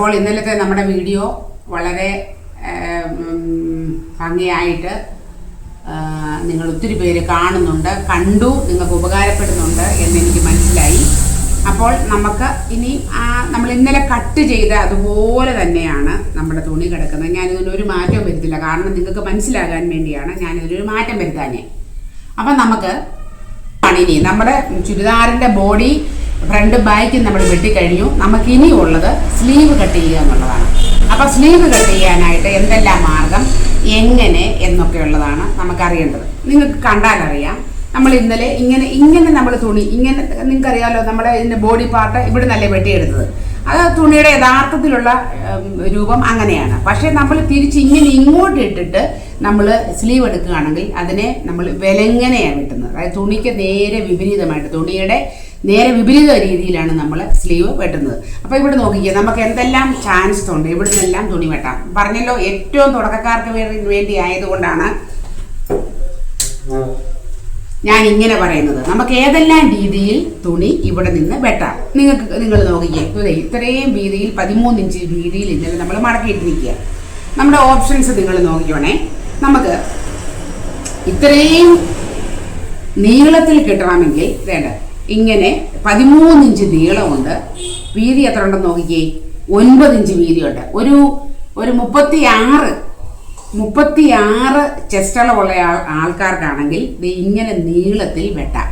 അപ്പോൾ ഇന്നലത്തെ നമ്മുടെ വീഡിയോ വളരെ ഭംഗിയായിട്ട് നിങ്ങൾ ഒത്തിരി പേര് കാണുന്നുണ്ട് കണ്ടു നിങ്ങൾക്ക് ഉപകാരപ്പെടുന്നുണ്ട് എന്ന് എനിക്ക് മനസ്സിലായി. അപ്പോൾ നമുക്ക് ഇനി നമ്മൾ ഇന്നലെ കട്ട് ചെയ്ത അതുപോലെ തന്നെയാണ് നമ്മുടെ തുണി കിടക്കുന്നത്. ഞാനിതിനൊരു മാറ്റവും വരുത്തില്ല. കാരണം നിങ്ങൾക്ക് മനസ്സിലാകാൻ വേണ്ടിയാണ് ഞാനിതിനൊരു മാറ്റം വരുത്താനേ അപ്പം നമുക്ക് ഇനി നമ്മുടെ ചുരിദാറിന്റെ ബോഡി ഫ്രണ്ട് ബാക്ക് നമ്മൾ വെട്ടിക്കഴിഞ്ഞു നമുക്ക് ഇനിയുള്ളത് സ്ലീവ് കട്ട് ചെയ്യുക എന്നുള്ളതാണ്. അപ്പം സ്ലീവ് കട്ട് ചെയ്യാനായിട്ട് എന്തെല്ലാം മാർഗം എങ്ങനെ എന്നൊക്കെ ഉള്ളതാണ് നമുക്കറിയേണ്ടത്. നിങ്ങൾക്ക് കണ്ടാലറിയാം. നമ്മൾ ഇന്നലെ ഇങ്ങനെ ഇങ്ങനെ നമ്മൾ തുണി ഇങ്ങനെ നിങ്ങൾക്കറിയാലോ നമ്മുടെ ഇതിന്റെ ബോഡി പാർട്ട് ഇവിടെ നല്ല വെട്ടിയെടുത്തത്. അത് തുണിയുടെ യഥാർത്ഥത്തിലുള്ള രൂപം അങ്ങനെയാണ്. പക്ഷേ നമ്മൾ തിരിച്ച് ഇങ്ങനെ ഇങ്ങോട്ട് ഇട്ടിട്ട് നമ്മൾ സ്ലീവ് എടുക്കുകയാണെങ്കിൽ അതിനെ നമ്മൾ വിലങ്ങനെയാണ് വെട്ടുന്നത് അതായത് തുണിക്ക് നേരെ വിപരീതമായിട്ട് തുണിയുടെ നേരെ വിപരീത രീതിയിലാണ് നമ്മൾ സ്ലീവ് വെട്ടുന്നത്. അപ്പോൾ ഇവിടെ നോക്കിക്കുക നമുക്ക് എന്തെല്ലാം ചാൻസ് ഉണ്ട്? ഇവിടെ നിന്നെല്ലാം തുണി വെട്ടാം. പറഞ്ഞല്ലോ ഏറ്റവും തുടക്കക്കാർക്ക് വേണ്ടി ആയതുകൊണ്ടാണ് ഞാൻ ഇങ്ങനെ പറയുന്നത്. നമുക്ക് ഏതെല്ലാം രീതിയിൽ തുണി ഇവിടെ നിന്ന് വെട്ടാം? നിങ്ങൾക്ക് നിങ്ങൾ നോക്കിക്കേ. ഇത്രയും വീതിയിൽ പതിമൂന്ന് ഇഞ്ച് വീതിയിൽ ഇന്നലെ നമ്മൾ മടക്കിയിട്ടിരിക്കുക നമ്മുടെ ഓപ്ഷൻസ് നിങ്ങൾ നോക്കിക്കോണേ. നമുക്ക് ഇത്രയും നീളത്തിൽ കിട്ടണമെങ്കിൽ വേണ്ട. ഇങ്ങനെ പതിമൂന്ന് ഇഞ്ച് നീളമുണ്ട്. വീതി എത്ര ഉണ്ടെന്ന് നോക്കിക്കേ. ഒൻപത് ഇഞ്ച് വീതിയുണ്ട്. ഒരു ഒരു മുപ്പത്തി ആറ് മുപ്പത്തി ആറ് ചെസ്റ്റളവുള്ള ആൾ ആൾക്കാർക്കാണെങ്കിൽ ഇത് ഇങ്ങനെ നീളത്തിൽ വെട്ടാം.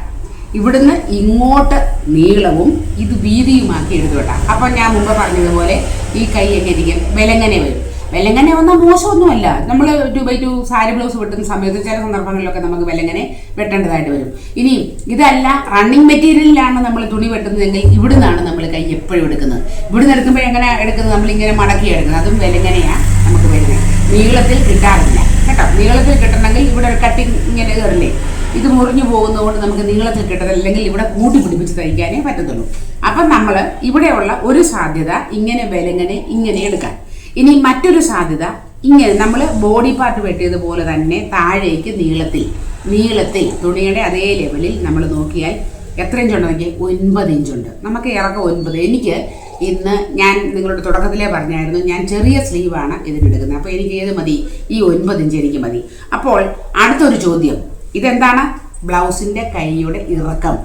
ഇവിടുന്ന് ഇങ്ങോട്ട് നീളവും ഇത് വീതിയുമാക്കി എടുത്തു വെട്ടാം അപ്പം ഞാൻ മുമ്പ് പറഞ്ഞതുപോലെ ഈ കൈ എങ്ങനെ ഇരിക്കും? വിലങ്ങനെ വരും. വെല്ലങ്ങനെ വന്നാൽ മോശമൊന്നുമല്ല. നമ്മൾ two by two sari blouse വെട്ടുന്ന സമയത്ത് ചില സന്ദർഭങ്ങളിലൊക്കെ നമുക്ക് വെല്ലങ്ങനെ വെട്ടേണ്ടതായിട്ട് വരും. ഇനി ഇതല്ല റണ്ണിങ് മെറ്റീരിയലിലാണ് നമ്മൾ തുണി വെട്ടുന്നതെങ്കിൽ ഇവിടുന്നാണ് നമ്മൾ കൈ എപ്പോഴും എടുക്കുന്നത്. ഇവിടുന്ന് എടുക്കുമ്പോൾ എങ്ങനെ എടുക്കുന്നത്? നമ്മളിങ്ങനെ മടക്കി എടുക്കുന്നത്. അതും വെല്ലങ്ങനെയാണ് നമുക്ക് വരുന്നത് നീളത്തിൽ കിട്ടാറില്ല. കേട്ടോ? നീളത്തിൽ കിട്ടണമെങ്കിൽ ഇവിടെ ഒരു കട്ടിങ് ഇങ്ങനെ കയറില്ലേ? ഇത് മുറിഞ്ഞു പോകുന്നതുകൊണ്ട് നമുക്ക് നീളത്തിൽ കിട്ടത്തില്ല. അല്ലെങ്കിൽ ഇവിടെ കൂട്ടി പിടിപ്പിച്ച് തയ്ക്കാനേ പറ്റത്തുള്ളൂ. അപ്പം നമ്മൾ ഇവിടെയുള്ള ഒരു സാധ്യത ഇങ്ങനെ വിലങ്ങനെ ഇങ്ങനെ എടുക്കാം ഇനി മറ്റൊരു സാധ്യത ഇങ്ങനെ നമ്മൾ ബോഡി പാർട്ട് വെട്ടിയതുപോലെ തന്നെ താഴേക്ക് നീളത്തിൽ നീളത്തിൽ തുണിയുടെ അതേ ലെവലിൽ നമ്മൾ നോക്കിയാൽ എത്ര ഇഞ്ചുണ്ട് നോക്കിയാൽ ഒൻപത് ഇഞ്ചുണ്ട് നമുക്ക് ഇറക്കം ഒൻപത്. എനിക്ക് ഇന്ന് ഞാൻ നിങ്ങളുടെ തുടക്കത്തിലേ പറഞ്ഞായിരുന്നു ഞാൻ ചെറിയ സ്ലീവാണ് ഇതിനെടുക്കുന്നത്. അപ്പോൾ എനിക്ക് ഏത് മതി? ഈ ഒൻപത് ഇഞ്ച് എനിക്ക് മതി. അപ്പോൾ അടുത്തൊരു ചോദ്യം. ഇതെന്താണ്? ബ്ലൗസിന്റെ കൈയുടെ ഇറക്കം.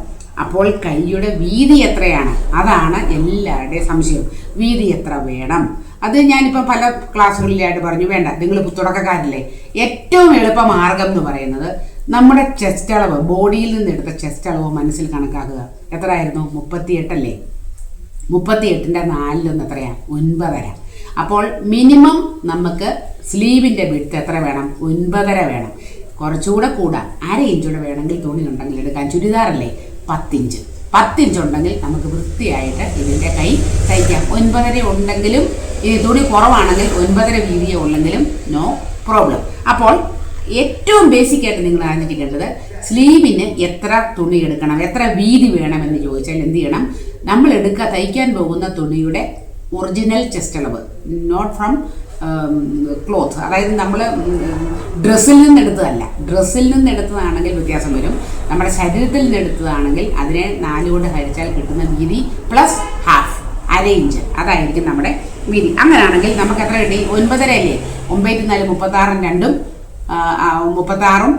അപ്പോൾ കൈയുടെ വീതി എത്രയാണ്? അതാണ് എല്ലാവരുടെയും സംശയം. വീതി എത്ര വേണം? അത് ഞാനിപ്പോൾ പല ക്ലാസ്സുകളിലായിട്ട് പറഞ്ഞു വേണ്ട നിങ്ങൾ തുടക്കക്കാരില്ലേ ഏറ്റവും എളുപ്പ മാർഗം എന്ന് പറയുന്നത് നമ്മുടെ ചെസ്റ്റ് അളവ് ബോഡിയിൽ നിന്ന് എടുത്ത ചെസ്റ്റ് അളവ് മനസ്സിൽ കണക്കാക്കുക. എത്രയായിരുന്നു? മുപ്പത്തിയെട്ടല്ലേ? മുപ്പത്തിയെട്ടിന്റെ നാലിലൊന്ന് എത്രയാണ് ഒൻപതര. അപ്പോൾ മിനിമം നമുക്ക് സ്ലീവിന്റെ വിടുത്ത് എത്ര വേണം? ഒൻപതര വേണം. കുറച്ചുകൂടെ കൂടാം. അര ഇഞ്ചൂടെ വേണമെങ്കിൽ തുണി ഉണ്ടെങ്കിൽ എടുക്കാൻ ചുരിദാറല്ലേ? പത്തിഞ്ച്. പത്തിഞ്ച് ഉണ്ടെങ്കിൽ നമുക്ക് വൃത്തിയായിട്ട് ഇതിന്റെ കൈ തയ്ക്കാം. ഒൻപതര ഉണ്ടെങ്കിലും ഈ തുണി കുറവാണെങ്കിൽ ഒൻപതര വീതിയെ ഉള്ളെങ്കിലും നോ പ്രോബ്ലം അപ്പോൾ ഏറ്റവും ബേസിക് ആയിട്ട് നിങ്ങൾ അറിഞ്ഞിരിക്കേണ്ടത് സ്ലീവിന് എത്ര തുണി എടുക്കണം എത്ര വീതി വേണമെന്ന് ചോദിച്ചാൽ എന്ത് ചെയ്യണം? നമ്മൾ എടുക്കുക തയ്ക്കാൻ പോകുന്ന തുണിയുടെ ഒറിജിനൽ ചെസ്റ്റ് അളവ് നോട്ട് ഫ്രം ക്ലോത്ത് അതായത് നമ്മൾ ഡ്രസ്സിൽ നിന്ന് എടുത്തതല്ല. ഡ്രസ്സിൽ നിന്ന് എടുത്തതാണെങ്കിൽ വ്യത്യാസം വരും. നമ്മുടെ ശരീരത്തിൽ നിന്ന് എടുത്തതാണെങ്കിൽ അതിനെ നാല് കൊണ്ട് ഹരിച്ചാൽ കിട്ടുന്ന വീതി പ്ലസ് ഹാഫ് അര ഇഞ്ച് അതായിരിക്കും നമ്മുടെ വീതി. അങ്ങനെയാണെങ്കിൽ നമുക്ക് എത്ര കിട്ടി? ഒൻപതര അല്ലേ? ഒമ്പത് നാല് മുപ്പത്താറും രണ്ടും മുപ്പത്താറും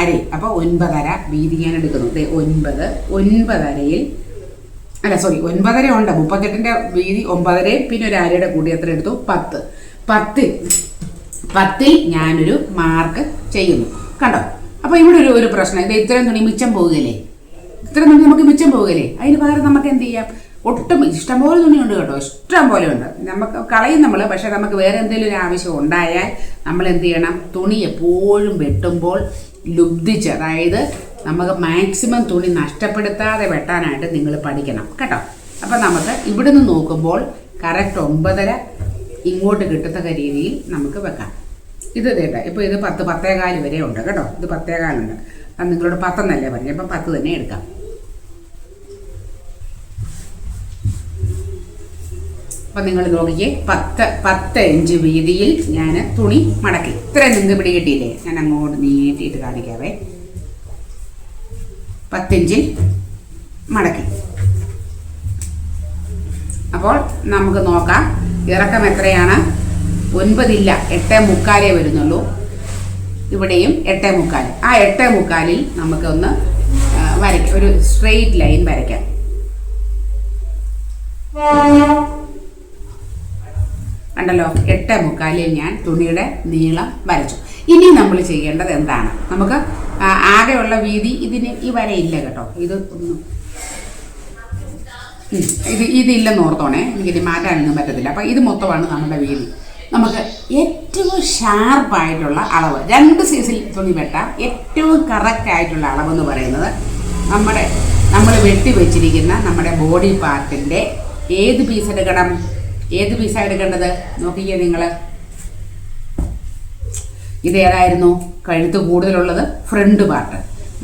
അര. അപ്പോൾ ഒൻപതര വീതി ഞാൻ എടുക്കുന്നു. ദേ ഒൻപത് ഒൻപതരയിൽ അല്ല സോറി ഒൻപതര ഉണ്ട്. മുപ്പത്തെട്ടിന്റെ വീതി ഒമ്പതരയും പിന്നെ ഒരു അരയുടെ കൂടി എത്ര എടുത്തു? പത്ത്. പത്ത്. പത്തിൽ ഞാനൊരു മാർക്ക് ചെയ്യുന്നു. കണ്ടോ? അപ്പോൾ ഇവിടെ ഒരു ഒരു പ്രശ്നം. ഇത് ഇത്രയും തുണി മിച്ചം പോകില്ലേ ഇത്രയും തുണി നമുക്ക് മിച്ചം പോകില്ലേ അതിന് പകരം നമുക്ക് എന്ത് ചെയ്യാം? ഒട്ടും ഇഷ്ടംപോലെ തുണിയുണ്ട് കേട്ടോ. ഇഷ്ടം പോലെ ഉണ്ട്. നമുക്ക് കളയും നമ്മൾ പക്ഷേ നമുക്ക് വേറെ എന്തെങ്കിലും ഒരു ആവശ്യം ഉണ്ടായാൽ നമ്മൾ എന്ത് ചെയ്യണം? തുണി എപ്പോഴും വെട്ടുമ്പോൾ ലുബ്ധിച്ച് അതായത് നമുക്ക് മാക്സിമം തുണി നഷ്ടപ്പെടുത്താതെ വെട്ടാനായിട്ട് നിങ്ങൾ പഠിക്കണം. കേട്ടോ? അപ്പം നമുക്ക് ഇവിടുന്ന് നോക്കുമ്പോൾ കറക്റ്റ് ഒമ്പതര ഇങ്ങോട്ട് കിട്ടത്തക്ക രീതിയിൽ നമുക്ക് വെക്കാം. ഇത് കേട്ടോ ഇപ്പോൾ ഇത് പത്ത് പത്തേകാൽ വരെ ഉണ്ട് കേട്ടോ. ഇത് പത്തേകാലുണ്ട്. അത് നിങ്ങളോട് പത്തെന്നല്ലേ പറഞ്ഞു അപ്പം പത്ത് തന്നെ എടുക്കാം. അപ്പം നിങ്ങൾ നോക്കിക്കേ. പത്ത് പത്ത് ഇഞ്ച് വീതിയിൽ ഞാൻ തുണി മടക്കി. ഇത്രയും നിങ്ങൾക്ക് പിടി കിട്ടിയില്ലേ? ഞാൻ അങ്ങോട്ട് നീട്ടിയിട്ട് കാണിക്കാവേ. പത്തിഞ്ചിൽ മടക്കി. അപ്പോൾ നമുക്ക് നോക്കാം. ഇറക്കം എത്രയാണ്? ഒൻപതില്ല എട്ടേ മുക്കാലേ വരുന്നുള്ളൂ. ഇവിടെയും എട്ടേ മുക്കാൽ ആ എട്ടേ മുക്കാലിൽ നമുക്കൊന്ന് വരയ്ക്കാം. ഒരു സ്ട്രെയിറ്റ് ലൈൻ വരയ്ക്കാം. കണ്ടല്ലോ? എട്ട് മുക്കാലിൽ ഞാൻ തുണിയുടെ നീളം വരച്ചു. ഇനി നമ്മൾ ചെയ്യേണ്ടത് എന്താണ്? നമുക്ക് ആകെയുള്ള വീതി ഇതിന് ഈ വരയില്ല കേട്ടോ. ഇത് ഒന്ന്. ഇത് ഇതില്ലെന്ന് ഓർത്തോണേ. എനിക്കിനി മാറ്റാനൊന്നും പറ്റത്തില്ല. അപ്പം ഇത് മൊത്തമാണ് നമ്മുടെ വീതി. നമുക്ക് ഏറ്റവും ഷാർപ്പായിട്ടുള്ള അളവ് രണ്ട് സൈസിൽ തുണി വെട്ട ഏറ്റവും കറക്റ്റ് ആയിട്ടുള്ള അളവ് എന്ന് പറയുന്നത് നമ്മുടെ നമ്മൾ വെട്ടി വെച്ചിരിക്കുന്ന നമ്മുടെ ബോഡി പാർട്ടിന്റെ ഏത് പീസ് എടുക്കണം? ഏത് പീസാണ് എടുക്കേണ്ടത്? നോക്കിക്കേ നിങ്ങൾ ഇതേതായിരുന്നു കഴുത്ത് കൂടുതലുള്ളത് ഫ്രണ്ട് പാർട്ട്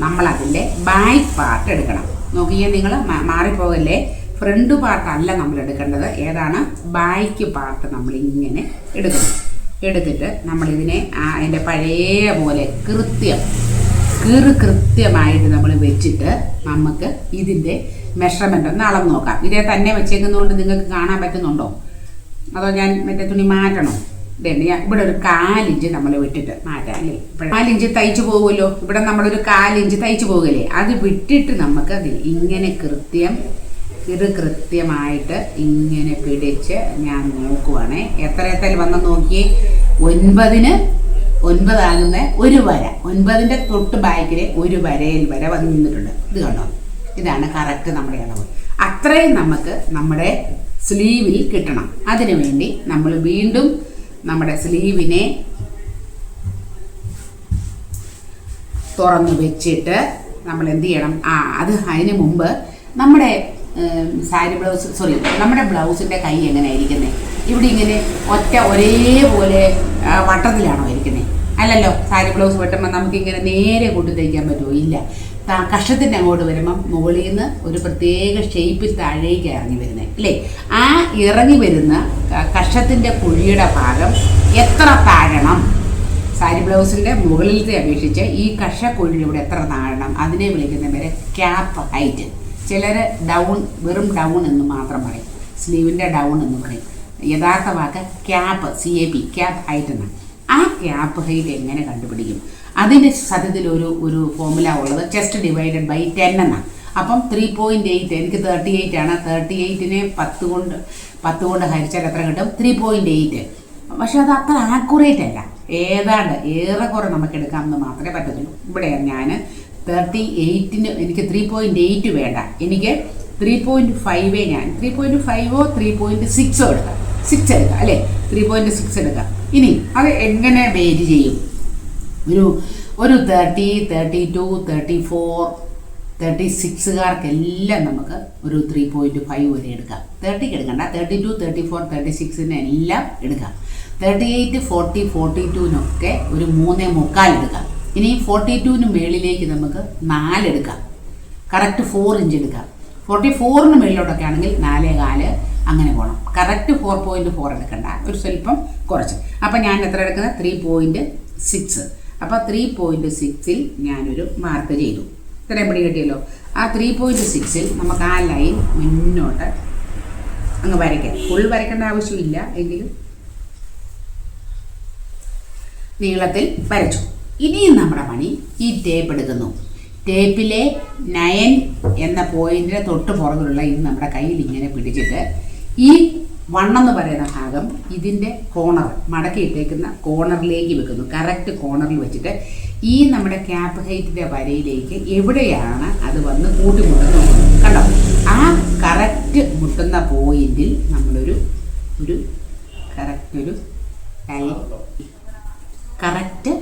നമ്മളതിന്റെ ബാക്ക് പാർട്ട് എടുക്കണം. നോക്കിയാൽ നിങ്ങൾ മാറിപ്പോകല്ലേ? ഫ്രണ്ട് പാർട്ട് അല്ല നമ്മൾ എടുക്കേണ്ടത്. ഏതാണ്? ബാക്ക് പാർട്ട് നമ്മൾ ഇങ്ങനെ എടുക്കണം. എടുത്തിട്ട് നമ്മളിതിനെ അതിന്റെ പഴയ പോലെ കൃത്യം കീറ് കൃത്യമായിട്ട് നമ്മൾ വെച്ചിട്ട് നമുക്ക് ഇതിന്റെ മെഷർമെന്റ് ഒന്ന് അളന്ന് നോക്കാം. ഇതേ തന്നെ വെച്ചേക്കുന്നതുകൊണ്ട് നിങ്ങൾക്ക് കാണാൻ പറ്റുന്നുണ്ടോ? അതോ ഞാൻ മറ്റേ തുണി മാറ്റണോ? ഇതന്നെ ഞാൻ ഇവിടെ ഒരു കാലിഞ്ച് നമ്മൾ വിട്ടിട്ട് മാറ്റാം അല്ലേ? ഇപ്പോൾ കാലിഞ്ച് തയ്ച്ചു പോകുമല്ലോ. ഇവിടെ നമ്മളൊരു കാലിഞ്ച് തയ്ച്ചു പോകല്ലേ? അത് വിട്ടിട്ട് നമുക്ക് അത് ഇങ്ങനെ കൃത്യം ഇത് കൃത്യമായിട്ട് ഇങ്ങനെ പിടിച്ച് ഞാൻ നോക്കുവാണേ. എത്ര എത്ര വന്ന് നോക്കി ഒൻപതിന് ഒൻപതാകുന്ന ഒരു വര. ഒൻപതിന്റെ തൊട്ട് ബാക്കിൽ ഒരു വരയിൽ വര വന്ന് നിന്നിട്ടുണ്ട്. ഇത് കണ്ടോ? ഇതാണ് കറക്റ്റ് നമ്മുടെ അളവ്. അത്രയും നമുക്ക് നമ്മുടെ സ്ലീവിൽ കിട്ടണം. അതിനു വേണ്ടി നമ്മൾ വീണ്ടും നമ്മുടെ സ്ലീവിനെ തുറന്നു വെച്ചിട്ട് നമ്മൾ എന്ത് ചെയ്യണം? ആ അത് അതിന് മുമ്പ് നമ്മുടെ സാരി ബ്ലൗസ് സോറി നമ്മുടെ ബ്ലൗസിന്റെ കൈ എങ്ങനെയാണ് ഇരിക്കുന്നത് ഇവിടെ ഇങ്ങനെ ഒറ്റ ഒരേപോലെ വട്ടത്തിലാണോ ഇരിക്കുന്നത് അല്ലല്ലോ സാരി ബ്ലൗസ് വെട്ടുമ്പോൾ നമുക്കിങ്ങനെ നേരെ കൊണ്ടു തയ്ക്കാൻ പറ്റുമോ? ഇല്ല. കഷ്ടത്തിന്റെ അങ്ങോട്ട് വരുമ്പം മുകളിൽ നിന്ന് ഒരു പ്രത്യേക ഷേപ്പിൽ താഴേക്ക് ഇറങ്ങി വരുന്നത് അല്ലേ? ആ ഇറങ്ങി വരുന്ന കഷ്ടത്തിന്റെ കുഴിയുടെ ഭാഗം എത്ര താഴണം? സാരി ബ്ലൗസിന്റെ മുകളിലത്തെ അപേക്ഷിച്ച് ഈ കഷക്കുഴി എത്ര താഴണം? അതിനെ വിളിക്കുന്ന പേര് ക്യാപ്പ് ഹൈറ്റ്. ചിലർ ഡൗൺ വെറും ഡൗൺ എന്ന് മാത്രം പറയും. സ്ലീവിന്റെ ഡൗൺ എന്ന് പറയും. യഥാർത്ഥ വാക്ക് cap C A P cap height എന്നാണ്. ആ ക്യാപ്പ് ഹൈറ്റ് എങ്ങനെ കണ്ടുപിടിക്കും? അതിന് സത്യത്തിൽ ഒരു ഒരു ഫോമുല ഉള്ളത് ചെസ്റ്റ് ഡിവൈഡഡ് ബൈ ടെൻ എന്നാണ്. അപ്പം ത്രീ പോയിന്റ് എയ്റ്റ് എനിക്ക് തേർട്ടി എയ്റ്റ് ആണ്. തേർട്ടി എയ്റ്റിനെ പത്ത് കൊണ്ട് പത്ത് കൊണ്ട് ഹരിച്ചാൽ എത്ര കിട്ടും? ത്രീ പോയിന്റ് എയ്റ്റ് പക്ഷെ അത് അത്ര ആക്യുറേറ്റ് അല്ല. ഏതാണ്ട് ഏറെക്കുറെ നമുക്ക് എടുക്കാമെന്ന് മാത്രമേ പറ്റത്തുള്ളൂ. ഇവിടെ ഞാൻ തേർട്ടി എയ്റ്റിന് എനിക്ക് ത്രീ പോയിന്റ് എയ്റ്റ് വേണ്ട. എനിക്ക് ത്രീ പോയിന്റ് ഫൈവേ ഞാൻ ത്രീ പോയിന്റ് ഫൈവോ ത്രീ പോയിന്റ് സിക്സോ എടുക്കാം. സിക്സ് എടുക്കാം അല്ലേ? ത്രീ പോയിന്റ് സിക്സ് എടുക്കാം. ഇനി അത് എങ്ങനെ വേര് ചെയ്യും? ഒരു ഒരു thirty thirty two thirty four thirty സിക്സുകാർക്കെല്ലാം നമുക്ക് ഒരു ത്രീ പോയിന്റ് ഫൈവ് വരെ എടുക്കാം. തേർട്ടിക്ക് എടുക്കണ്ട. Thirty two thirty four thirty സിക്സിന് എല്ലാം എടുക്കാം. തേർട്ടി എയ്റ്റ് ഫോർട്ടി ഫോർട്ടി ടുവിനൊക്കെ ഒരു മൂന്നേ മുക്കാൽ എടുക്കാം. ഇനി ഫോർട്ടി ടുവിന് മേളിലേക്ക് നമുക്ക് നാലെടുക്കാം കറക്റ്റ് ഫോർ ഇഞ്ച് എടുക്കാം. ഫോർട്ടി ഫോറിന് മേളിലോട്ടൊക്കെ ആണെങ്കിൽ നാലേ കാൽ അങ്ങനെ പോകണം കറക്റ്റ് ഫോർ പോയിന്റ് ഫോർ എടുക്കണ്ട. ഒരു സ്വല്പം കുറച്ച്. അപ്പം ഞാൻ എത്ര എടുക്കുന്നത്? ത്രീ പോയിന്റ് സിക്സ് അപ്പോൾ ത്രീ പോയിന്റ് സിക്സിൽ ഞാനൊരു മാർക്ക് ചെയ്തു. ഇത്രയും പിടി കിട്ടിയല്ലോ. ആ ത്രീ പോയിന്റ് സിക്സിൽ നമുക്ക് ആ ലൈൻ മുന്നോട്ട് അങ്ങ് വരയ്ക്കാം. ഫുൾ വരയ്ക്കേണ്ട ആവശ്യമില്ല. എങ്കിലും നീളത്തിൽ വരച്ചു. ഇനിയും നമ്മുടെ പണി ഈ ടേപ്പ് എടുക്കുന്നു. ടേപ്പിലെ നയൻ എന്ന പോയിന്റിന് തൊട്ട് പുറകിലുള്ള ഇത് നമ്മുടെ കയ്യിൽ ഇങ്ങനെ പിടിച്ചിട്ട് ഈ വണ്ണെന്ന് പറയുന്ന ഭാഗം ഇതിന്റെ കോണർ മടക്കി ഇട്ടേക്കുന്ന കോണറിലേക്ക് വെക്കുന്നു. കറക്റ്റ് കോണറിൽ വെച്ചിട്ട് ഈ നമ്മുടെ ക്യാപ് ഹൈറ്റിന്റെ വരയിലേക്ക് എവിടെയാണ് അത് വന്ന് കൂട്ടിമുട്ടുന്നത് കണ്ടോ? ആ കറക്റ്റ് മുട്ടുന്ന പോയിന്റിൽ നമ്മളൊരു ഒരു കറക്റ്റ് ഒരു കറക്റ്റ്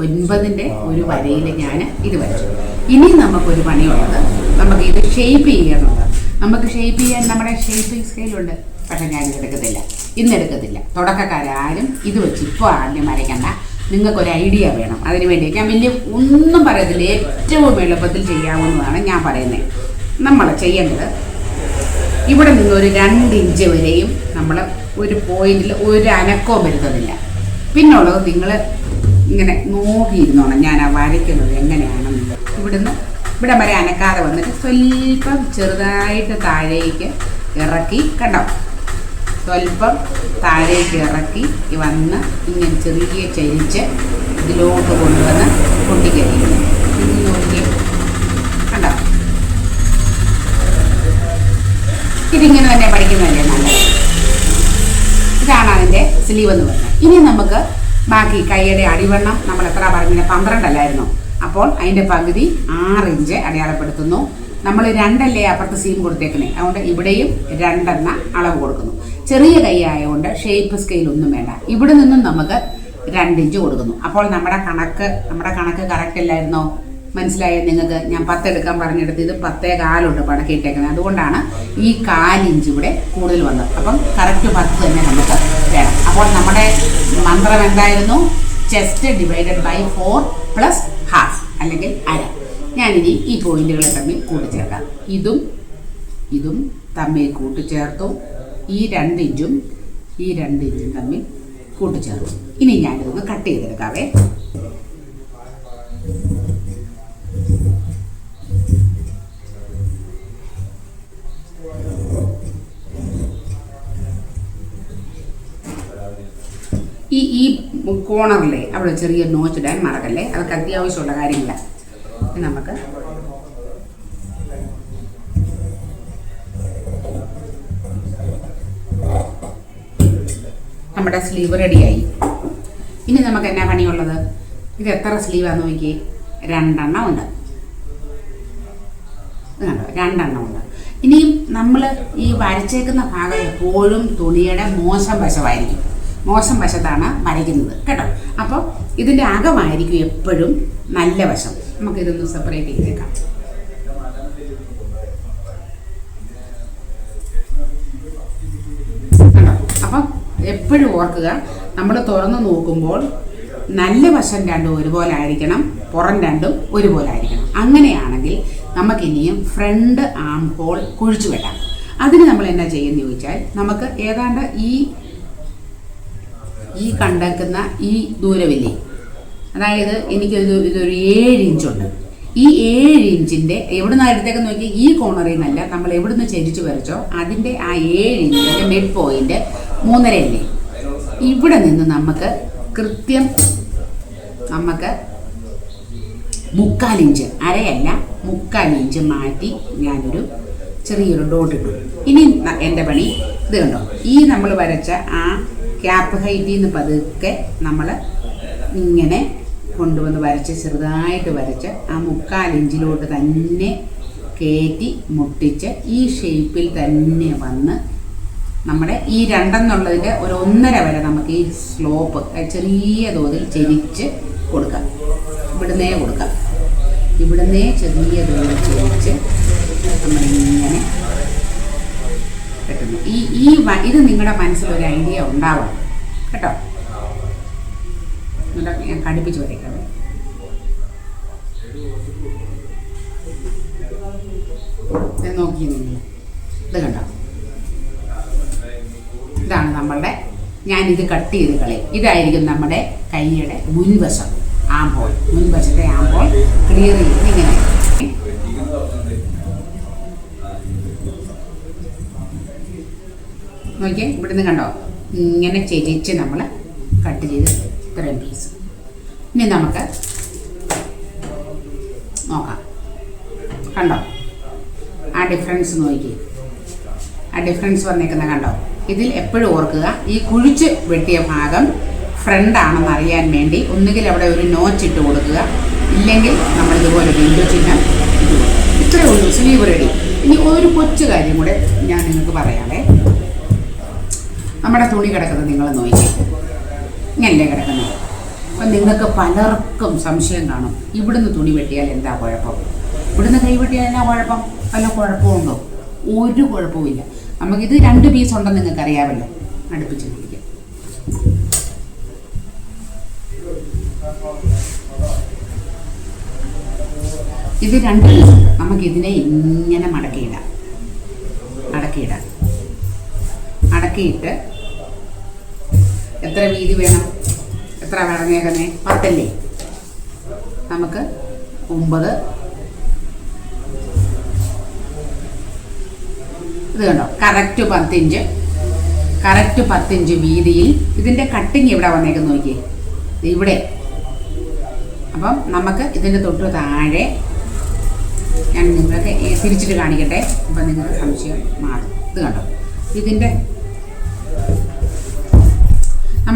ഒൻപതിന്റെ ഒരു വരയിൽ ഞാൻ ഇത് വരച്ചു. ഇനി നമുക്കൊരു പണിയുള്ളത് നമുക്ക് ഇത് ഷേപ്പ് ചെയ്യാനുള്ളത് നമുക്ക് ഷേപ്പ് ചെയ്യാൻ നമ്മുടെ ഷേപ്പിംഗ് സ്കെയിലുണ്ട് പക്ഷെ ഞാൻ എടുക്കത്തില്ല. ഇന്ന് എടുക്കത്തില്ല. തുടക്കക്കാരും ഇത് വെച്ച് ഇപ്പോൾ ആദ്യം വരയ്ക്കണ്ട. നിങ്ങൾക്കൊരു ഐഡിയ വേണം. അതിന് വേണ്ടി ഞാൻ വലിയ ഒന്നും പറയത്തില്ല. ഏറ്റവും എളുപ്പത്തിൽ ചെയ്യാവുന്നതാണ് ഞാൻ പറയുന്നത് നമ്മൾ ചെയ്യേണ്ടത് ഇവിടെ നിന്ന് ഒരു രണ്ട് ഇഞ്ച് വരെയും നമ്മൾ ഒരു പോയിന്റിൽ ഒരു അനക്കവും വരുത്തതില്ല പിന്നുള്ളത് നിങ്ങൾ ഇങ്ങനെ നോക്കിയിരുന്നോണം ഞാൻ ആ വരയ്ക്കുന്നത് എങ്ങനെയാണെന്ന്. ഇവിടുന്ന് ഇവിടെ വരെ അനക്കാതെ വന്നിട്ട് സ്വല്പം ചെറുതായിട്ട് താഴേക്ക് ഇറക്കി കണ്ടോ? സ്വല്പം താഴേക്ക് ഇറക്കി വന്ന് ഇങ്ങനെ ചെറിയ ചരിച്ച് ഇതിലോട്ട് കൊണ്ടുവന്ന് പൊട്ടിക്കരിക്കുന്നു കണ്ടോ? ഇതിങ്ങനെ തന്നെ പഠിക്കുന്നതല്ലേ നല്ലത്? ഇതാണ് അതിന്റെ സ്ലീവ് എന്ന് പറഞ്ഞത് ഇനി നമുക്ക് ബാക്കി കൈയുടെ അടിവണ്ണം നമ്മൾ എത്ര പറഞ്ഞില്ല? പന്ത്രണ്ടല്ലായിരുന്നു? അപ്പോൾ അതിന്റെ പകുതി ആറ് ഇഞ്ച് അടയാളപ്പെടുത്തുന്നു. നമ്മൾ രണ്ടല്ലേ അപ്പുറത്ത് സീം കൊടുത്തേക്കണേ അതുകൊണ്ട് ഇവിടെയും രണ്ടെണ്ണ അളവ് കൊടുക്കുന്നു. ചെറിയ കൈ ആയതുകൊണ്ട് ഷേപ്പ് സ്കെയിൽ ഒന്നും വേണ്ട. ഇവിടെ നിന്നും നമുക്ക് രണ്ട് ഇഞ്ച് കൊടുക്കുന്നു. അപ്പോൾ നമ്മുടെ കണക്ക് നമ്മുടെ കണക്ക് കറക്റ്റ് അല്ലായിരുന്നോ? മനസ്സിലായോ നിങ്ങൾക്ക്? ഞാൻ പത്തെടുക്കാൻ പറഞ്ഞെടുത്ത് ഇത് പത്തേ കാലുണ്ട് പണക്കിട്ടേക്കുന്നത് അതുകൊണ്ടാണ് ഈ കാലിഞ്ച് ഇവിടെ കൂടുതൽ വന്നത്. അപ്പം കറക്റ്റ് പത്ത് തന്നെ നമുക്ക് വേണം അപ്പോൾ നമ്മുടെ മന്ത്രം എന്തായിരുന്നു? Chest divided by four plus half അല്ലെങ്കിൽ അര. ഞാനിനി ഈ പോയിന്റുകളെ തമ്മിൽ കൂട്ടിച്ചേർക്കാം. ഇതും ഇതും തമ്മിൽ കൂട്ടിച്ചേർത്തു. ഈ രണ്ട് ഇഞ്ചും ഈ രണ്ട് ഇഞ്ചും തമ്മിൽ കൂട്ടിച്ചേർത്തു. ഇനി ഞാനിതൊന്ന് കട്ട് ചെയ്തെടുക്കാവേ. കോണറിലെ അവിടെ ചെറിയ നോച്ച് ഇടാൻ മറക്കല്ലേ? അതൊക്കെ അത്യാവശ്യമുള്ള കാര്യമില്ല നമുക്ക് നമ്മുടെ സ്ലീവ് റെഡിയായി ഇനി നമുക്ക് എന്നാ പണിയുള്ളത്? ഇത് എത്ര സ്ലീവാന്ന് നോക്കി രണ്ടെണ്ണം ഉണ്ട്. കണ്ടോ? രണ്ടെണ്ണം ഉണ്ട്. ഇനിയും നമ്മൾ ഈ വരച്ചേക്കുന്ന ഭാഗം എപ്പോഴും തുണിയുടെ മോശം വശമായിരിക്കും. മോശം വശത്താണ് വരയ്ക്കുന്നത് കേട്ടോ? അപ്പോൾ ഇതിന്റെ അകമായിരിക്കും എപ്പോഴും നല്ല വശം. നമുക്കിതൊന്ന് സെപ്പറേറ്റ് ചെയ്തേക്കാം. അപ്പം എപ്പോഴും ഓർക്കുക നമ്മൾ തുറന്ന് നോക്കുമ്പോൾ നല്ല വശം രണ്ടും ഒരുപോലെ ആയിരിക്കണം പുറം രണ്ടും ഒരുപോലെ ആയിരിക്കണം. അങ്ങനെയാണെങ്കിൽ നമുക്കിനിയും ഫ്രണ്ട് ആം ഹോൾ കുഴിച്ചു വെട്ടാം അതിന് നമ്മൾ എന്നാ ചെയ്യുന്നത് ചോദിച്ചാൽ നമുക്ക് ഏതാണ്ട് ഈ ഈ കണ്ടേക്കുന്ന ഈ ദൂരമില്ലേ അതായത് എനിക്കൊരു ഇതൊരു ഏഴ് ഇഞ്ചുണ്ട് ഈ ഏഴ് ഇഞ്ചിന്റെ എവിടുന്ന് അടുത്തേക്ക് നോക്കി ഈ കോണറിൽ നിന്നല്ല നമ്മൾ എവിടുന്ന് ചരിച്ചു വരച്ചോ അതിന്റെ ആ ഏഴ് ഇഞ്ചിന്റെ മിഡ് പോയിന്റ് മൂന്നരയല്ലേ ഇവിടെ നിന്ന് നമുക്ക് കൃത്യം നമുക്ക് മുക്കാൽ ഇഞ്ച് അരയല്ല മുക്കാൽ ഇഞ്ച് മാറ്റി ഞാനൊരു ചെറിയൊരു ഡോട്ട് ഇട്ടു. ഇനി എന്റെ പണി? ഇത് കണ്ടോ? ഈ നമ്മൾ വരച്ച ആ ക്യാപ്പ് ഹൈറ്റിൽ നിന്ന് പതുക്കെ നമ്മൾ ഇങ്ങനെ കൊണ്ടുവന്ന് വരച്ച് ചെറുതായിട്ട് വരച്ച് ആ മുക്കാൽ ഇഞ്ചിലോട്ട് തന്നെ കയറ്റി മുട്ടിച്ച് ഈ ഷേപ്പിൽ തന്നെ വന്ന് നമ്മുടെ ഈ രണ്ടെന്നുള്ളതിന്റെ ഒരു ഒന്നര വരെ നമുക്ക് ഈ സ്ലോപ്പ് ചെറിയ തോതിൽ ചെരിച്ച് കൊടുക്കാം. ഇവിടുന്നേ കൊടുക്കാം. ഇവിടുന്നേ ചെറിയ തോതിൽ ചെരിച്ച് നമ്മളിങ്ങനെ ഈ ഈ ഇത് നിങ്ങളുടെ മനസ്സിലൊരു ഐഡിയ ഉണ്ടാവണം. കേട്ടോ? ഞാൻ കടുപ്പിച്ച് വരയ്ക്കാം. നോക്കി നിങ്ങൾ ഇത് കണ്ടോ? ഇതാണ് നമ്മളുടെ ഞാനിത് കട്ട് ചെയ്ത് കളയും. ഇതായിരിക്കും നമ്മുടെ കൈയുടെ മുൻവശം. ആമ്പോൾ മുൻവശത്തെ ആമ്പോൾ ക്ലിയർ ചെയ്ത് ഇങ്ങനെ. നോക്കിയേ ഇവിടുന്ന് കണ്ടോ? ഇങ്ങനെ ചെരിച്ച് നമ്മൾ കട്ട് ചെയ്ത് ഇത്രയും പീസ് ഇനി നമുക്ക് നോക്കാം. കണ്ടോ? ആ ഡിഫറൻസ് നോക്കി ആ ഡിഫറൻസ് വന്നേക്കുന്ന കണ്ടോ? ഇതിൽ എപ്പോഴും ഓർക്കുക ഈ കുഴിച്ച് വെട്ടിയ ഭാഗം ഫ്രണ്ട് ആണെന്ന് അറിയാൻ വേണ്ടി ഒന്നുകിൽ അവിടെ ഒരു നോച്ച് ഇട്ട് കൊടുക്കുക ഇല്ലെങ്കിൽ നമ്മൾ ഇതുപോലെ വീണ്ടും ചിഹ്നം ഇട്ട്. ഇത്രയേ ഉള്ളൂ. സ്ലീവ് റെഡി ഇനി ഒരു കൊച്ചു കാര്യം കൂടെ ഞാൻ നിങ്ങൾക്ക് പറയാവേ നമ്മുടെ തുണി കിടക്കുന്നത് നിങ്ങൾ നോക്കി. ഇങ്ങനല്ലേ കിടക്കുന്നത്? അപ്പം നിങ്ങൾക്ക് പലർക്കും സംശയം കാണും. ഇവിടുന്ന് തുണി വെട്ടിയാൽ എന്താ കുഴപ്പം? ഇവിടുന്ന് കൈ വെട്ടിയാൽ എന്നാ കുഴപ്പം? വല്ല കുഴപ്പമുണ്ടോ ഒരു കുഴപ്പവുമില്ല നമുക്കിത് രണ്ട് പീസ് ഉണ്ടെന്ന് നിങ്ങൾക്ക് അറിയാമല്ലോ. അടുപ്പിച്ച് പിടിക്കാം. ഇത് രണ്ട് പീസ് നമുക്കിതിനെ ഇങ്ങനെ മടക്കിയിടാം. മടക്കിയിടാം. മടക്കിയിട്ട് എത്ര വീതി വേണം? എത്ര പറഞ്ഞേക്കുന്നേ പത്തല്ലേ? നമുക്ക് ഒമ്പത്. ഇത് കണ്ടോ? കറക്റ്റ് പത്തിഞ്ച്. കറക്റ്റ് പത്തിഞ്ച് വീതിയിൽ ഇതിന്റെ കട്ടിങ് ഇവിടെ വന്നേക്കുന്നു നോക്കിയേ? ഇവിടെ. അപ്പം നമുക്ക് ഇതിന്റെ തൊട്ട് താഴെ ഞാൻ നിങ്ങൾക്ക് തിരിച്ചിട്ട് കാണിക്കട്ടെ. അപ്പം നിങ്ങൾക്ക് സംശയം മാറും. ഇത് കണ്ടോ? ഇതിന്റെ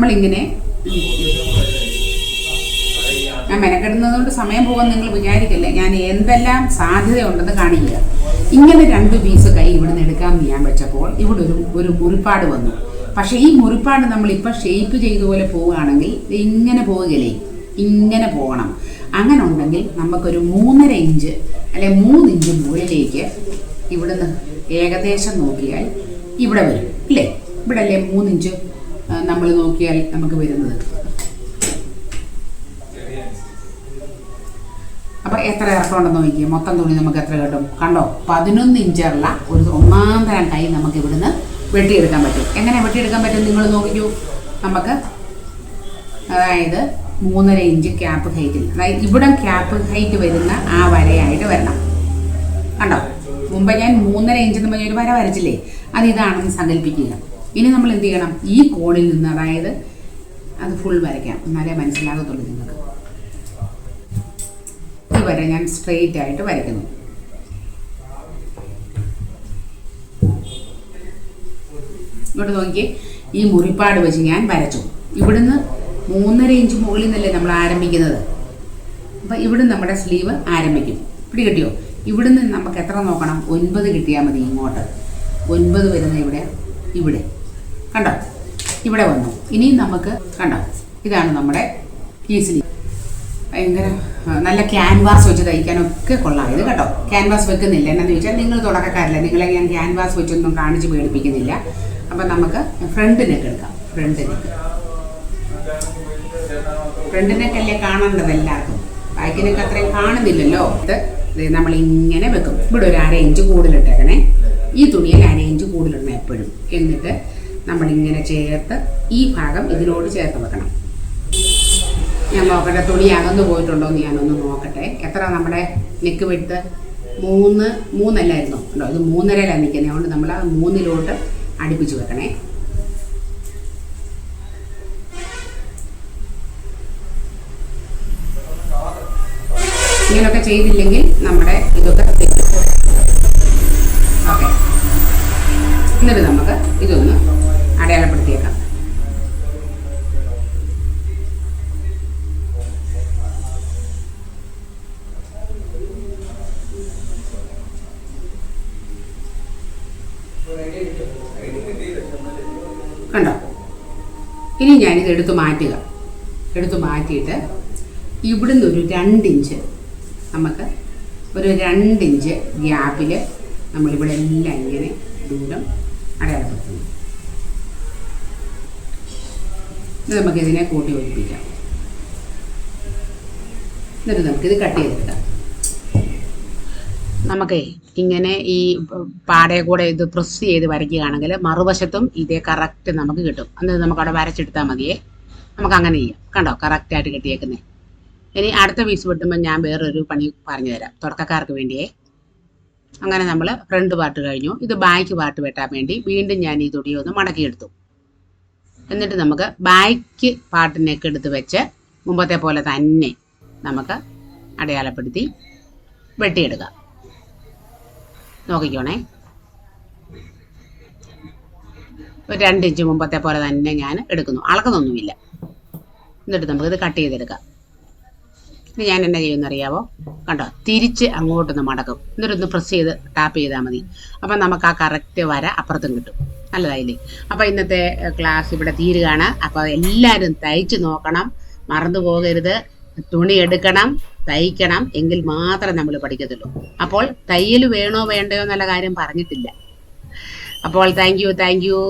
നമ്മളിങ്ങനെ ഞാൻ മെനക്കെടുന്നതുകൊണ്ട് സമയം പോകാൻ നിങ്ങൾ വിചാരിക്കല്ലേ? ഞാൻ എന്തെല്ലാം സാധ്യതയുണ്ടെന്ന് കാണിക്കുക. ഇങ്ങനെ രണ്ട് പീസ് കൈ ഇവിടുന്ന് എടുക്കാൻ ഞാൻ വെച്ചപ്പോൾ ഇവിടെ ഒരു ഒരു മുറിപ്പാട് വന്നു. പക്ഷേ ഈ മുറിപ്പാട് നമ്മളിപ്പോൾ ഷേപ്പ് ചെയ്ത പോലെ പോവുകയാണെങ്കിൽ ഇങ്ങനെ പോവുകയില്ലേ? ഇങ്ങനെ പോകണം. അങ്ങനെ ഉണ്ടെങ്കിൽ നമുക്കൊരു മൂന്നര ഇഞ്ച് അല്ലെ മൂന്ന് ഇഞ്ച് മുകളിലേക്ക് ഇവിടുന്ന് ഏകദേശം നോക്കിയാൽ ഇവിടെ വരും. അല്ലേ ഇവിടെ അല്ലേ മൂന്നിഞ്ച് നമ്മൾ നോക്കിയാൽ നമുക്ക് വരുന്നത്. അപ്പൊ എത്ര ഇറക്കമുണ്ടെന്ന് നോക്കിയേ. മൊത്തം തുണി നമുക്ക് എത്ര കിട്ടും? കണ്ടോ? പതിനൊന്ന് ഇഞ്ചുള്ള ഒരു ഒന്നാം തരം കൈ നമുക്ക് ഇവിടുന്ന് വെട്ടിയെടുക്കാൻ പറ്റും. എങ്ങനെ വെട്ടിയെടുക്കാൻ പറ്റും നിങ്ങൾ നോക്കിക്കൂ. നമുക്ക് അതായത് മൂന്നര ഇഞ്ച് ക്യാപ്പ് ഹൈറ്റിൽ അതായത് ഇവിടെ ക്യാപ്പ് ഹൈറ്റ് വരുന്ന ആ വരയായിട്ട് വരണം. കണ്ടോ? മുമ്പ് ഞാൻ മൂന്നര ഇഞ്ച് എന്ന് പറഞ്ഞ ഒരു വര വരച്ചില്ലേ? അത് ഇതാണെന്ന് സങ്കല്പിക്കുക. ഇനി നമ്മൾ എന്ത് ചെയ്യണം? ഈ കോണിൽ നിന്ന് അതായത് അത് ഫുൾ വരയ്ക്കാം. എന്നാലേ മനസ്സിലാകത്തുള്ളൂ നിങ്ങൾക്ക്. ഈ വര ഞാൻ സ്ട്രെയിറ്റ് ആയിട്ട് വരയ്ക്കുന്നു. ഇങ്ങോട്ട് നോക്കിയേ. ഈ മുറിപ്പാട് വെച്ച് ഞാൻ വരച്ചു. ഇവിടുന്ന് മൂന്നര ഇഞ്ച് മുകളിൽ നിന്നല്ലേ നമ്മൾ ആരംഭിക്കുന്നത്? അപ്പം ഇവിടുന്ന് നമ്മുടെ സ്ലീവ് ആരംഭിക്കും. പിടി കിട്ടിയോ ഇവിടുന്ന് നമുക്ക് എത്ര നോക്കണം? ഒൻപത് കിട്ടിയാൽ മതി ഇങ്ങോട്ട്. ഒൻപത് വരുന്ന ഇവിടെ ഇവിടെ. കണ്ടോ? ഇവിടെ വന്നു. ഇനി നമുക്ക് കണ്ടോ? ഇതാണ് നമ്മുടെ ഈസിലി ഭയങ്കര നല്ല ക്യാൻവാസ് വെച്ച് തയ്ക്കാനൊക്കെ കൊള്ളാം. ഇത് കേട്ടോ ക്യാൻവാസ് വെക്കുന്നില്ല. എന്നാന്ന് ചോദിച്ചാൽ നിങ്ങൾ തുടക്കക്കാരല്ല. നിങ്ങളെ ഞാൻ ക്യാൻവാസ് വെച്ചൊന്നും കാണിച്ച് പേടിപ്പിക്കുന്നില്ല. അപ്പം നമുക്ക് ഫ്രണ്ട് നെക്ക് എടുക്കാം. ഫ്രണ്ട് നെക്ക് ഫ്രണ്ട് നെക്കല്ലേ കാണേണ്ടത് എല്ലാവർക്കും? ബാക്കിനൊക്കെ അത്രയും കാണുന്നില്ലല്ലോ. ഇത് നമ്മൾ ഇങ്ങനെ വെക്കും. ഇവിടെ ഒരു അര ഇഞ്ച് കൂടുതലിട്ടേക്കണേ. ഈ തുണിയിൽ അര ഇഞ്ച് കൂടുതലിടണം എപ്പോഴും. എന്നിട്ട് നമ്മളിങ്ങനെ ചേർത്ത് ഈ ഭാഗം ഇതിനോട് ചേർത്ത് വെക്കണം. ഞാൻ നോക്കട്ടെ തുണി അകന്നു പോയിട്ടുണ്ടോ എന്ന് ഞാനൊന്ന് നോക്കട്ടെ. എത്ര നമ്മുടെ നെക്ക് വിട്ട് മൂന്ന് മൂന്നല്ലായിരുന്നു? ഉണ്ടോ ഇത് മൂന്നരയിലാണ് നിൽക്കുന്നത് അതുകൊണ്ട് നമ്മൾ ആ മൂന്നിലോട്ട് അടുപ്പിച്ച് വെക്കണേ. ഇങ്ങനെയൊക്കെ ചെയ്തില്ലെങ്കിൽ നമ്മുടെ ഇതൊക്കെ ഞാനിത് എടുത്ത് മാറ്റുക. എടുത്ത് മാറ്റിയിട്ട് ഇവിടുന്ന് ഒരു രണ്ടിഞ്ച് നമുക്ക് ഒരു രണ്ടിഞ്ച് ഗ്യാപ്പിൽ നമ്മളിവിടെ എല്ലാം ഇങ്ങനെ ദൂരം അടയാളപ്പെടുത്തുന്നു. ഇത് നമുക്കിതിനെ കൂട്ടി ഒഴിപ്പിക്കാം. എന്നിട്ട് നമുക്കിത് കട്ട് ചെയ്തെടുക്കാം. നമുക്കേ ഇങ്ങനെ ഈ പാടയെ കൂടെ ഇത് പ്രസ് ചെയ്ത് വരയ്ക്കുകയാണെങ്കിൽ മറുവശത്തും ഇതേ കറക്റ്റ് നമുക്ക് കിട്ടും. എന്നിട്ട് നമുക്ക് അവിടെ വരച്ചെടുത്താൽ മതിയേ. നമുക്ക് അങ്ങനെ ചെയ്യാം. കണ്ടോ? കറക്റ്റായിട്ട് കിട്ടിയേക്കുന്നേ. ഇനി അടുത്ത പീസ് വെട്ടുമ്പോൾ ഞാൻ വേറൊരു പണി പറഞ്ഞു തരാം തുടക്കക്കാർക്ക് വേണ്ടിയേ. അങ്ങനെ നമ്മൾ ഫ്രണ്ട് പാർട്ട് കഴിഞ്ഞു. ഇത് ബാക്ക് പാർട്ട് വെട്ടാൻ വേണ്ടി വീണ്ടും ഞാൻ ഈ തുടി ഒന്ന് മടക്കിയെടുത്തു. എന്നിട്ട് നമുക്ക് ബാക്ക് പാർട്ടിനൊക്കെ എടുത്ത് വെച്ച് മുമ്പത്തെ പോലെ തന്നെ നമുക്ക് അടയാളപ്പെടുത്തി വെട്ടിയെടുക്കാം. നോക്കിക്കോണേ. ഒരു രണ്ട് ഇഞ്ച് മുമ്പത്തെ പോലെ തന്നെ ഞാൻ എടുക്കുന്നു. അളക്കുന്നൊന്നുമില്ല. എന്നിട്ട് നമുക്കിത് കട്ട് ചെയ്തെടുക്കാം. ഇനി ഞാൻ എന്നാ ചെയ്യുമെന്ന് അറിയാവോ? കണ്ടോ? തിരിച്ച് അങ്ങോട്ടൊന്ന് മടക്കും. എന്നിട്ടൊന്ന് പ്രസ് ചെയ്ത് ടാപ്പ് ചെയ്താൽ മതി. അപ്പം നമുക്ക് ആ കറക്റ്റ് വര അപ്പുറത്തും കിട്ടും. നല്ലതായില്ലേ? അപ്പോൾ ഇന്നത്തെ ക്ലാസ് ഇവിടെ തീരുകയാണ്. അപ്പോൾ എല്ലാവരും തയ്ച്ച് നോക്കണം. മറന്നു പോകരുത്. തുണി എടുക്കണം തയ്ക്കണം എങ്കിൽ മാത്രമേ നമ്മൾ പഠിക്കത്തുള്ളൂ. അപ്പോൾ തയ്യൽ വേണോ വേണ്ടയോ എന്നുള്ള കാര്യം പറഞ്ഞിട്ടില്ല. അപ്പോൾ താങ്ക് യു താങ്ക് യു